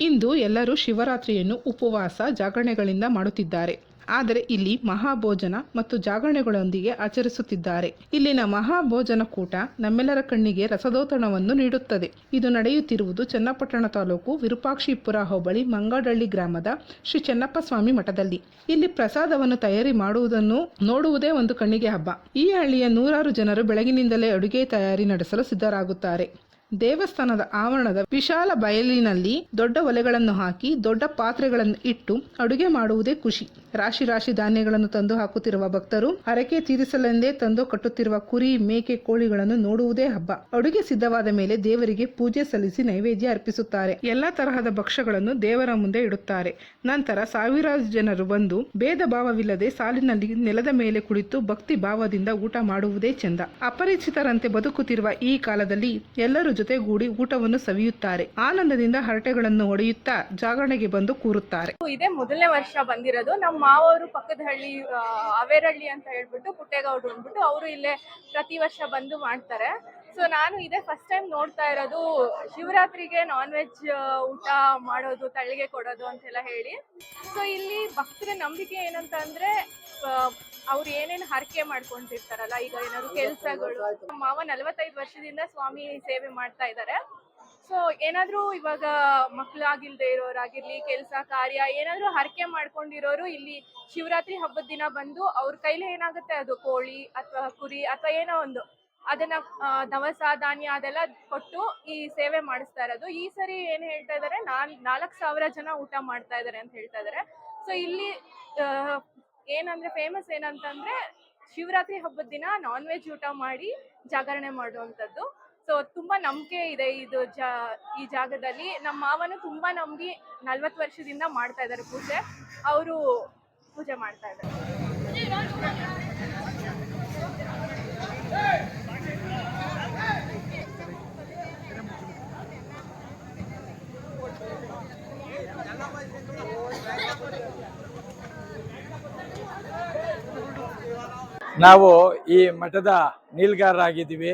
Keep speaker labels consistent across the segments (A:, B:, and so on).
A: ಇಂದು ಎಲ್ಲರೂ ಶಿವರಾತ್ರಿಯನ್ನು ಉಪವಾಸ, ಜಾಗರಣೆಗಳಿಂದ ಮಾಡುತ್ತಿದ್ದಾರೆ. ಆದರೆ ಇಲ್ಲಿ ಮಹಾಭೋಜನ ಮತ್ತು ಜಾಗರಣೆಗಳೊಂದಿಗೆ ಆಚರಿಸುತ್ತಿದ್ದಾರೆ. ಇಲ್ಲಿನ ಮಹಾಭೋಜನ ಕೂಟ ನಮ್ಮೆಲ್ಲರ ಕಣ್ಣಿಗೆ ರಸದೋತಣವನ್ನು ನೀಡುತ್ತದೆ. ಇದು ನಡೆಯುತ್ತಿರುವುದು ಚನ್ನಪಟ್ಟಣ ತಾಲೂಕು ವಿರೂಪಾಕ್ಷಿಪುರ ಹೋಬಳಿ ಮಂಗಡಳ್ಳಿ ಗ್ರಾಮದ ಶ್ರೀ ಚೆನ್ನಪ್ಪ ಸ್ವಾಮಿ ಮಠದಲ್ಲಿ. ಇಲ್ಲಿ ಪ್ರಸಾದವನ್ನು ತಯಾರಿ ಮಾಡುವುದನ್ನು ನೋಡುವುದೇ ಒಂದು ಕಣ್ಣಿಗೆ ಹಬ್ಬ. ಈ ಹಳ್ಳಿಯ ನೂರಾರು ಜನರು ಬೆಳಗಿನಿಂದಲೇ ಅಡುಗೆ ತಯಾರಿ ನಡೆಸಲು ಸಿದ್ಧರಾಗುತ್ತಾರೆ. ದೇವಸ್ಥಾನದ ಆವರಣದ ವಿಶಾಲ ಬಯಲಿನಲ್ಲಿ ದೊಡ್ಡ ಒಲೆಗಳನ್ನು ಹಾಕಿ ದೊಡ್ಡ ಪಾತ್ರೆಗಳನ್ನು ಇಟ್ಟು ಅಡುಗೆ ಮಾಡುವುದೇ ಖುಷಿ. ರಾಶಿ ರಾಶಿ ಧಾನ್ಯಗಳನ್ನು ತಂದು ಹಾಕುತ್ತಿರುವ ಭಕ್ತರು ಹರಕೆ ತೀರಿಸಲೆಂದೇ ತಂದು ಕಟ್ಟುತ್ತಿರುವ ಕುರಿ, ಮೇಕೆ, ಕೋಳಿಗಳನ್ನು ನೋಡುವುದೇ ಹಬ್ಬ. ಅಡುಗೆ ಸಿದ್ಧವಾದ ಮೇಲೆ ದೇವರಿಗೆ ಪೂಜೆ ಸಲ್ಲಿಸಿ ನೈವೇದ್ಯ ಅರ್ಪಿಸುತ್ತಾರೆ. ಎಲ್ಲಾ ತರಹದ ಭಕ್ಷ್ಯಗಳನ್ನು ದೇವರ ಮುಂದೆ ಇಡುತ್ತಾರೆ. ನಂತರ ಸಾವಿರಾರು ಜನರು ಬಂದು ಭೇದ ಭಾವವಿಲ್ಲದೆ ಸಾಲಿನಲ್ಲಿ ನೆಲದ ಮೇಲೆ ಕುಳಿತು ಭಕ್ತಿ ಭಾವದಿಂದ ಊಟ ಮಾಡುವುದೇ ಚೆಂದ. ಅಪರಿಚಿತರಂತೆ ಬದುಕುತ್ತಿರುವ ಈ ಕಾಲದಲ್ಲಿ ಎಲ್ಲರೂ ಜೊತೆಗೂಡಿ ಊಟವನ್ನು ಸವಿಯುತ್ತಾರೆ. ಆನಂದದಿಂದ ಹರಟೆಗಳನ್ನು ಹೊಡೆಯುತ್ತಾ ಜಾಗರಣೆಗೆ ಬಂದು ಕೂರುತ್ತಾರೆ.
B: ಇದೇ ಮೊದಲನೇ ವರ್ಷ ಬಂದಿರೋದು. ನಮ್ಮ ಮಾವರು ಪಕ್ಕದ ಹಳ್ಳಿ ಅವೇರಳ್ಳಿ ಅಂತ ಹೇಳ್ಬಿಟ್ಟು ಪುಟ್ಟೇಗೌಡರು ಅಂದ್ಬಿಟ್ಟು ಅವರು ಇಲ್ಲೇ ಪ್ರತಿ ವರ್ಷ ಬಂದು ಮಾಡ್ತಾರೆ. ಸೊ ನಾನು ಇದೇ ಫಸ್ಟ್ ಟೈಮ್ ನೋಡ್ತಾ ಇರೋದು. ಶಿವರಾತ್ರಿಗೆ ನಾನ್ ವೆಜ್ ಊಟ ಮಾಡೋದು ತಳ್ಳಿಗೆ ಕೊಡೋದು ಅಂತೆಲ್ಲ ಹೇಳಿ. ಸೊ ಇಲ್ಲಿ ಭಕ್ತರ ನಂಬಿಕೆ ಏನಂತ ಅಂದ್ರೆ ಅವ್ರು ಏನೇನು ಹರಕೆ ಮಾಡ್ಕೊಂಡಿರ್ತಾರಲ್ಲ, ಈಗ ಏನಾದ್ರು ಕೆಲ್ಸಗಳು. ಮಾವ ನಲವತ್ತೈದು ವರ್ಷದಿಂದ ಸ್ವಾಮಿ ಸೇವೆ ಮಾಡ್ತಾ ಇದ್ದಾರೆ ಸೊ ಏನಾದ್ರೂ ಇವಾಗ ಮಕ್ಕಳಾಗಿಲ್ದೇ ಇರೋರಾಗಿರ್ಲಿ, ಕೆಲಸ ಕಾರ್ಯ ಏನಾದ್ರೂ ಹರಕೆ ಮಾಡ್ಕೊಂಡಿರೋರು ಇಲ್ಲಿ ಶಿವರಾತ್ರಿ ಹಬ್ಬದ ದಿನ ಬಂದು ಅವ್ರ ಕೈಲಿ ಏನಾಗುತ್ತೆ? ಅದು ಕೋಳಿ ಅಥವಾ ಕುರಿ ಅಥವಾ ಏನೋ ಒಂದು. ಅದನ್ನ ದವಸ, ಧಾನ್ಯ ಅದೆಲ್ಲ ಕೊಟ್ಟು ಈ ಸೇವೆ ಮಾಡಿಸ್ತಾ ಇರೋದು. ಈ ಸರಿ ಏನ್ ಹೇಳ್ತಾ ಇದಾರೆ? ನಾಲ್, ನಾಲ್ಕು ಸಾವಿರ ಜನ ಊಟ ಮಾಡ್ತಾ ಇದಾರೆ ಅಂತ ಹೇಳ್ತಾ ಇದಾರೆ. ಸೊ ಇಲ್ಲಿ ಏನಂದ್ರೆ ಫೇಮಸ್ ಏನಂತಂದ್ರೆ ಶಿವರಾತ್ರಿ ಹಬ್ಬದ ದಿನ ನಾನ್ ವೆಜ್ ಊಟ ಮಾಡಿ ಜಾಗರಣೆ ಮಾಡುವಂಥದ್ದು. ಸೊ ತುಂಬಾ ನಂಬಿಕೆ ಇದೆ ಇದು ಜಾ, ಈ ಜಾಗದಲ್ಲಿ. ನಮ್ಮ ಮಾವನು ತುಂಬಾ ನಂಬಿ ನಲ್ವತ್ತು ವರ್ಷದಿಂದ ಮಾಡ್ತಾ ಇದ್ದಾರೆ ಪೂಜೆ. ಅವರು ಪೂಜೆ ಮಾಡ್ತಾ ಇದ್ದಾರೆ.
C: ನಾವು ಈ ಮಠದ ನೀಲ್ಗಾರರಾಗಿದ್ದೀವಿ.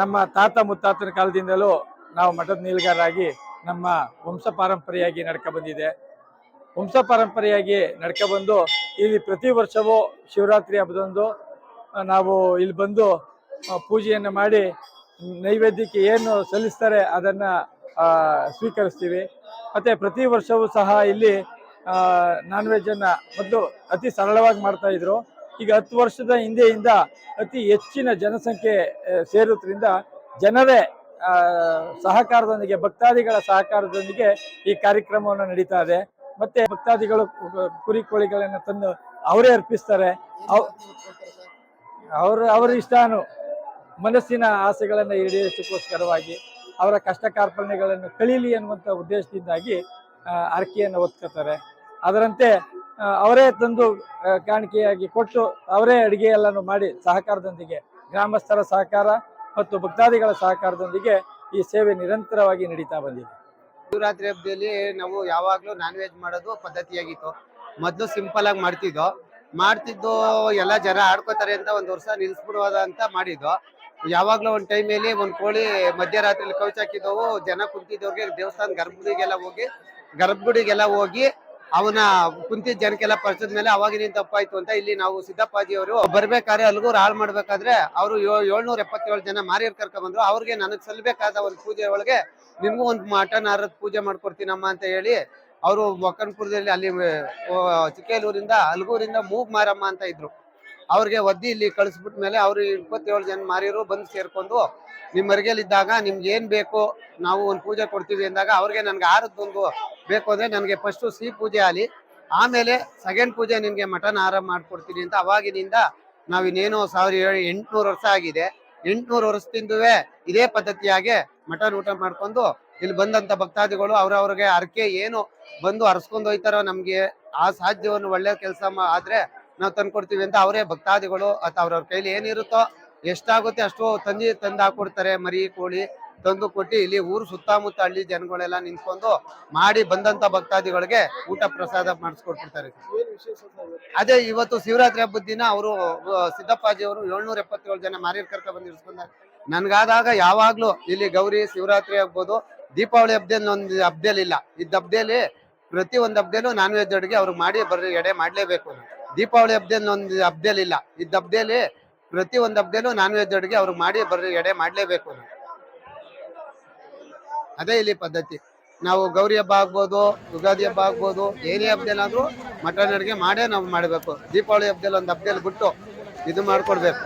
C: ನಮ್ಮ ತಾತ ಮುತ್ತಾತನ ಕಾಲದಿಂದಲೂ ನಾವು ಮಠದ ನೀಲ್ಗಾರರಾಗಿ ನಮ್ಮ ವಂಶ ಪಾರಂಪರೆಯಾಗಿ ನಡ್ಕ ಬಂದಿದೆ. ವಂಶ ಪಾರಂಪರೆಯಾಗಿ ನಡ್ಕ ಬಂದು ಇಲ್ಲಿ ಪ್ರತಿ ವರ್ಷವೂ ಶಿವರಾತ್ರಿ ಹಬ್ಬದಂದು ನಾವು ಇಲ್ಲಿ ಬಂದು ಪೂಜೆಯನ್ನು ಮಾಡಿ ನೈವೇದ್ಯಕ್ಕೆ ಏನು ಸಲ್ಲಿಸ್ತಾರೆ ಅದನ್ನು ಸ್ವೀಕರಿಸ್ತೀವಿ. ಮತ್ತು ಪ್ರತಿ ವರ್ಷವೂ ಸಹ ಇಲ್ಲಿ ನಾನ್ ವೆಜ್ಜನ್ನು ಮೊದಲು ಅತಿ ಸರಳವಾಗಿ ಮಾಡ್ತಾ ಇದ್ರು. ಈಗ ಹತ್ತು ವರ್ಷದ ಹಿಂದೆಯಿಂದ ಅತಿ ಹೆಚ್ಚಿನ ಜನಸಂಖ್ಯೆ ಸೇರೋದ್ರಿಂದ ಜನರೇ ಸಹಕಾರದೊಂದಿಗೆ, ಭಕ್ತಾದಿಗಳ ಸಹಕಾರದೊಂದಿಗೆ ಈ ಕಾರ್ಯಕ್ರಮವನ್ನು ನಡೀತಾ ಇದೆ. ಮತ್ತೆ ಭಕ್ತಾದಿಗಳು ಕುರಿ ಕೋಳಿಗಳನ್ನು ತಂದು ಅವರೇ ಅರ್ಪಿಸ್ತಾರೆ. ಅವರ, ಅವ್ರ ಇಷ್ಟಾನು ಮನಸ್ಸಿನ ಆಸೆಗಳನ್ನು ಈಡೇರಿಸೋಕ್ಕೋಸ್ಕರವಾಗಿ ಅವರ ಕಷ್ಟ ಕಾರ್ಪಣ್ಯಗಳನ್ನು ಕಳೀಲಿ ಅನ್ನುವಂಥ ಉದ್ದೇಶದಿಂದಾಗಿ ಅರ್ಕಿಯನ್ನು ಒತ್ಕೋತಾರೆ ಅದರಂತೆ ಅವರೇ ತಂದು ಕಾಣಿಕೆಯಾಗಿ ಕೊಟ್ಟು ಅವರೇ ಅಡಿಗೆ ಎಲ್ಲಾನು ಮಾಡಿ ಸಹಕಾರದೊಂದಿಗೆ ಗ್ರಾಮಸ್ಥರ ಸಹಕಾರ ಮತ್ತು ಭಕ್ತಾದಿಗಳ ಸಹಕಾರದೊಂದಿಗೆ ಈ ಸೇವೆ ನಿರಂತರವಾಗಿ ನಡೀತಾ ಬಂದಿದೆ.
D: ಶಿವರಾತ್ರಿ ಹಬ್ಬದಲ್ಲಿ ನಾವು ಯಾವಾಗಲೂ ನಾನ್ ವೆಜ್ ಮಾಡೋದು ಪದ್ಧತಿಯಾಗಿತ್ತು. ಮೊದಲು ಸಿಂಪಲ್ ಆಗಿ ಮಾಡ್ತಿದ್ದೋ, ಮಾಡ್ತಿದ್ದು ಎಲ್ಲ ಜನ ಆಡ್ಕೋತಾರೆ ಅಂತ ಒಂದು ವರ್ಷ ನಿಲ್ಸ್ಬಿಡುವಾಗ ಅಂತ ಮಾಡಿದ್ದು. ಯಾವಾಗಲೂ ಒಂದ್ ಟೈಮಲ್ಲಿ ಒಂದು ಕೋಳಿ ಮಧ್ಯರಾತ್ರಿಲಿ ಕೌಚ್ ಹಾಕಿದ್ದವು, ಜನ ಕುಂತಿದ್ದವ್ರಿಗೆ ದೇವಸ್ಥಾನ ಗರ್ಭಗುಡಿಗೆಲ್ಲ ಹೋಗಿ ಗರ್ಭಗುಡಿಗೆಲ್ಲ ಹೋಗಿ ಅವನ ಕುಂತಿ ಜನಕ್ಕೆಲ್ಲ ಪರಿಸದ ಮೇಲೆ ಅವಾಗಿನ ತಪ್ಪಾಯ್ತು ಅಂತ ಇಲ್ಲಿ ನಾವು ಸಿದ್ದಪ್ಪಾಜಿ ಅವರು ಬರ್ಬೇಕಾದ್ರೆ ಅಲ್ಗೂರ್ ಹಾಳು ಮಾಡ್ಬೇಕಾದ್ರೆ ಅವರು ಏಳ್ನೂರ ಎಪ್ಪತ್ತೇಳು ಜನ ಮಾರಿಯರ್ ಕರ್ಕೊಂಡ್ ಬಂದ್ರು. ಅವ್ರಿಗೆ ನನಗ್ ಸಲ್ಬೇಕಾದ ಒಂದು ಪೂಜೆ ಒಳಗೆ ನಿಮ್ಗೂ ಒಂದು ಮಟನ್ ಆರದ ಪೂಜೆ ಮಾಡ್ಕೊಡ್ತೀನಮ್ಮ ಅಂತ ಹೇಳಿ ಅವರು ಒಕ್ಕನ್ಪುರದಲ್ಲಿ ಅಲ್ಲಿ ಚಿಕ್ಕೇಲೂರಿಂದ, ಅಲ್ಗೂರಿಂದ ಮೂಗ್ ಮಾರಮ್ಮ ಅಂತ ಇದ್ರು. ಅವ್ರಿಗೆ ಒದ್ದಿ ಇಲ್ಲಿ ಕಳಿಸ್ಬಿಟ್ ಮೇಲೆ ಅವ್ರು ಇಪ್ಪತ್ತೇಳು ಜನ ಮಾರಿಯರು ಬಂದು ಸೇರ್ಕೊಂಡು ನಿಮ್ ಇದ್ದಾಗ ನಿಮ್ಗೆ ಏನ್ ಬೇಕು ನಾವು ಒಂದು ಪೂಜೆ ಕೊಡ್ತೀವಿ ಅಂದಾಗ ಅವ್ರಿಗೆ ನನ್ಗೆ ಆರದ್ದೊಂದು ಬೇಕು ಅಂದ್ರೆ ನನಗೆ ಫಸ್ಟು ಸಿಹಿ ಪೂಜೆ ಆಗಲಿ. ಆಮೇಲೆ ಸೆಕೆಂಡ್ ಪೂಜೆ ನಿಮ್ಗೆ ಮಟನ್ ಆಹಾರ ಮಾಡ್ಕೊಡ್ತೀನಿ ಅಂತ ಅವಾಗಿನಿಂದ ನಾವ್ ಇನ್ನೇನು ಸಾವಿರ ಏಳು ಎಂಟ್ನೂರು ವರ್ಷ ಆಗಿದೆ. ಎಂಟ್ನೂರು ವರ್ಷದಿಂದುವೆ ಇದೇ ಪದ್ಧತಿಯಾಗೆ ಮಟನ್ ಊಟ ಮಾಡ್ಕೊಂಡು ಇಲ್ಲಿ ಬಂದಂತ ಭಕ್ತಾದಿಗಳು ಅವ್ರವ್ರಿಗೆ ಹರಕೆ ಏನು ಬಂದು ಅರ್ಸ್ಕೊಂಡು ಹೋಯ್ತಾರೋ ನಮಗೆ ಆ ಸಾಧ್ಯವನ್ನು ಒಳ್ಳೆ ಕೆಲಸ ಆದ್ರೆ ನಾವು ತಂದ್ಕೊಡ್ತೀವಿ ಅಂತ ಅವರೇ ಭಕ್ತಾದಿಗಳು ಅಥವಾ ಅವ್ರವ್ರ ಕೈಲಿ ಏನಿರುತ್ತೋ ಎಷ್ಟಾಗುತ್ತೆ ಅಷ್ಟು ತಂದಿ ತಂದು ಹಾಕೊಡ್ತಾರೆ ಮರಿ ಕೋಳಿ ತಂದು ಕೊಟ್ಟು ಇಲ್ಲಿ ಊರು ಸುತ್ತಮುತ್ತ ಹಳ್ಳಿ ಜನಗಳೆಲ್ಲ ನಿಂತ್ಕೊಂಡು ಮಾಡಿ ಬಂದಂತ ಭಕ್ತಾದಿಗಳಿಗೆ ಊಟ ಪ್ರಸಾದ ಮಾಡಿಸ್ಕೊಟ್ಬಿಡ್ತಾರೆ. ಅದೇ? ಇವತ್ತು ಶಿವರಾತ್ರಿ ಹಬ್ಬದ ದಿನ ಅವರು ಸಿದ್ದಪ್ಪಾಜಿ ಅವರು ಏಳ್ನೂರ ಎಪ್ಪತ್ತೇಳು ಜನ ಮಾರಿಯರ್ ಕರ್ಕ ಬಂದು ಇರಿಸ್ಕೊಂಡಾರೆ. ನನ್ಗಾದಾಗ ಯಾವಾಗ್ಲೂ ಇಲ್ಲಿ ಗೌರಿ ಶಿವರಾತ್ರಿ ಆಗ್ಬೋದು ದೀಪಾವಳಿ ಹಬ್ಬದಲ್ಲಿ ಒಂದು ಹಬ್ಬದಲ್ಲಿ ಇಲ್ಲ. ಇದ್ದ ಹಬ್ಬದಲ್ಲಿ ಪ್ರತಿ ಒಂದು ಹಬ್ಬದಲ್ಲೂ ನಾನ್ ವೆಜ್ ಅಡುಗೆ ಅವ್ರು ಮಾಡಿ ಬರ್ರಿ ಎಡೆ ಮಾಡ್ಲೇಬೇಕು. ದೀಪಾವಳಿ ಹಬ್ಬದಲ್ಲಿ ಒಂದು ಹಬ್ಬದಲ್ಲಿ ಇಲ್ಲ. ಇದ್ದ ಹಬ್ಬದಲ್ಲಿ ಪ್ರತಿ ಒಂದು ಹಬ್ಬದಲ್ಲೂ ನಾನ್ ವೆಜ್ ಅಡುಗೆ ಅವ್ರಿಗೆ ಮಾಡಿ ಬರ್ರಿ, ಎಡೆ ಮಾಡಲೇಬೇಕು. ಅದೇ ಇಲ್ಲಿ ಪದ್ಧತಿ. ನಾವು ಗೌರಿ ಹಬ್ಬ ಆಗ್ಬೋದು, ಯುಗಾದಿ ಹಬ್ಬ ಆಗ್ಬೋದು, ಏನೇ ಹಬ್ಬದಲ್ಲಾದ್ರೂ ಮಟನ್ ಅಡುಗೆ ಮಾಡೇ ನಾವು ಮಾಡಬೇಕು. ದೀಪಾವಳಿ ಹಬ್ಬದಲ್ಲಿ ಒಂದು ಹಬ್ಬದಲ್ಲಿ ಬಿಟ್ಟು ಇದು ಮಾಡ್ಕೊಡ್ಬೇಕು.